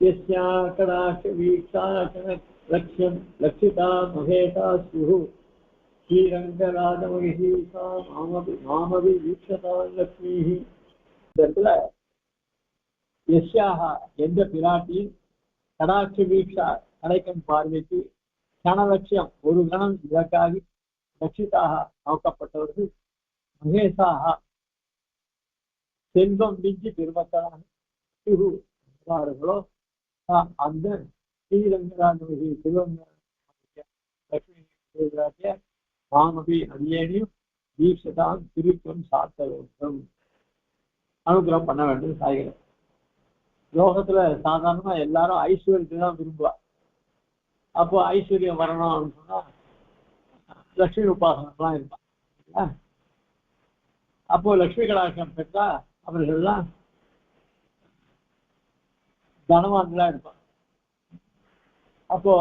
यस्या कडाक्षवीक्षा लक्ष्यं लक्षिता महेता स्युः श्रीरङ्गराजमहिषी सा मामपि मामपि वीक्षता लक्ष्मीः இந்த இடத்துல எஸ்யாக எந்த பிராட்டியின் கடாட்சி வீக்ஷா கடைக்கன் பார்வைக்கு கணலட்சியம் ஒரு கணம் இலக்காகி ரட்சிதாக நோக்கப்பட்டவர்கள் மகேசாக செல்வம் மிஞ்சி பெருமக்களாக சிறு இருப்பார்களோ ஆஹ் அந்த ஸ்ரீரங்கராஜமகி சிவங்க லட்சுமி பிராட்டிய மாமபி அடியேனையும் தீட்சதான் திருத்தம் சாத்த வேண்டும் அனுகிரகம் பண்ண வேண்டும் சாய்கிறேன் லோகத்துல சாதாரணமா எல்லாரும் ஐஸ்வர்யத்தை தான் விரும்புவா. அப்போ ஐஸ்வர்யம் வரணும் அப்படின்னு சொன்னா லட்சுமி உபாசனம்லாம் இருப்பான் அப்போ லட்சுமி கடாட்சம் பெற்றா அவர்கள்லாம் தனவான்களா இருப்பான். அப்போ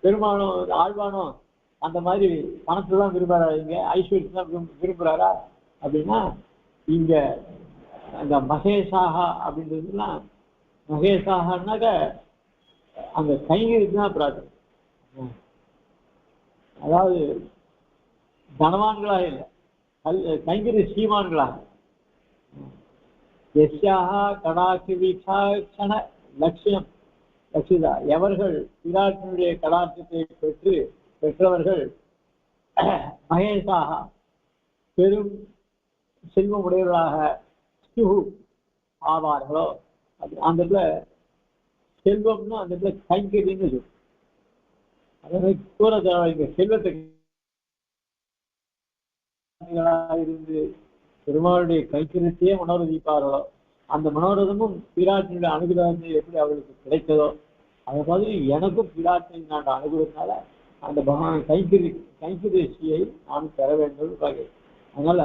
பெருமானும் ஆழ்வானும் அந்த மாதிரி பணத்தை தான் விரும்புறாரு இங்க? ஐஸ்வர்யத்தை தான் விரும்புறாரா? அப்படின்னா இங்க அந்த மகேஷாகா அப்படின்றதுலாம் மகேஷாகனாக்க அந்த கைங்கரிக்கு தான் பிரார்த்தனை. அதாவது தனவான்களாக இல்லை. கல்- கைங்கரி சீமான்களாக எஸ்யாக கடாட்சி வீட்சாட்சண லட்சியம். லட்சிதா. எவர்கள் விராட்டினுடைய கடாட்சத்தை பெற்று பெற்றவர்கள் மகேஷாக பெரும் செல்வமுடையவர்களாக ஸ்துஹு ஆவார்களோ? அது அந்த இடத்துல செல்வம்னா அந்த இடத்துல கைங்கரின்னு சொல்லும் அதாவது கூற செல்வத்தை இருந்து பெருமாளுடைய கைக்கரியத்தையே மனோரதிப்பார்களோ? அந்த மனோரதமும் பிராட்டினுடைய அனுகிரகத்தை எப்படி அவளுக்கு கிடைத்ததோ? அதே மாதிரி எனக்கும் பிராட்டின் நான் அனுகிரகத்தினால அந்த பகவான் கைக்கரி கைக்கரிசியை நான் பெற வேண்டும் வகை. அதனால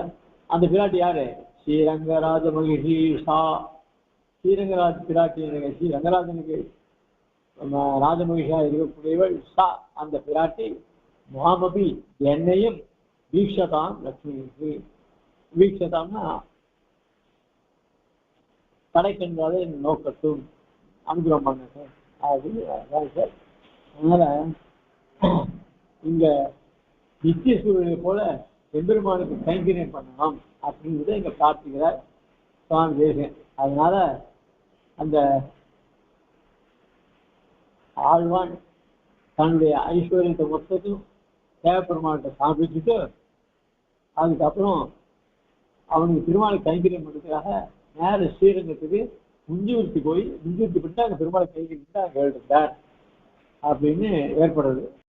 அந்த பிராட்டி யாரு? ஸ்ரீரங்கராஜ மகிஷி சா. ஸ்ரீரங்கராஜ் பிராட்டி ஸ்ரீரங்கராஜனுக்கு ஸ்ரீ ரங்கராஜனுக்கு ராஜமகிஷா இருக்கக்கூடியவள் சா. அந்த பிராட்டி மாமபி என்னையும் வீக்ஷதாம் லட்சுமி வீக்ஷதாம்னா கடைக்கண்காலே நோக்கட்டும் அனுகிரகம் பண்ணட்டும் அது அதான் சார் அதனால இங்க நித்திய சூழலை போல எம்பெருமானுக்கு கைங்கரியம் பண்ணணும் அப்படிங்கிறத இங்க பிரார்த்திக்கிறார் சுவாமி தேசியன் அதனால அந்த ஆழ்வான் தன்னுடைய ஐஸ்வர்யத்தை மொத்தத்தையும் தேவப்பெருமான்கிட்ட சாப்பிட்டுட்டு அதுக்கப்புறம் அவனுக்கு திருமாலை கைங்கரியம் பண்ணுறதுக்காக நேர ஸ்ரீரங்கத்துக்கு முஞ்சிவிருத்தி போய் முஞ்சிவிருத்தி பண்ணிட்டு அங்கே பெருமாளை கைங்கரியம் அங்கே எழுதுட்டார் அப்படின்னு ஏற்படுறது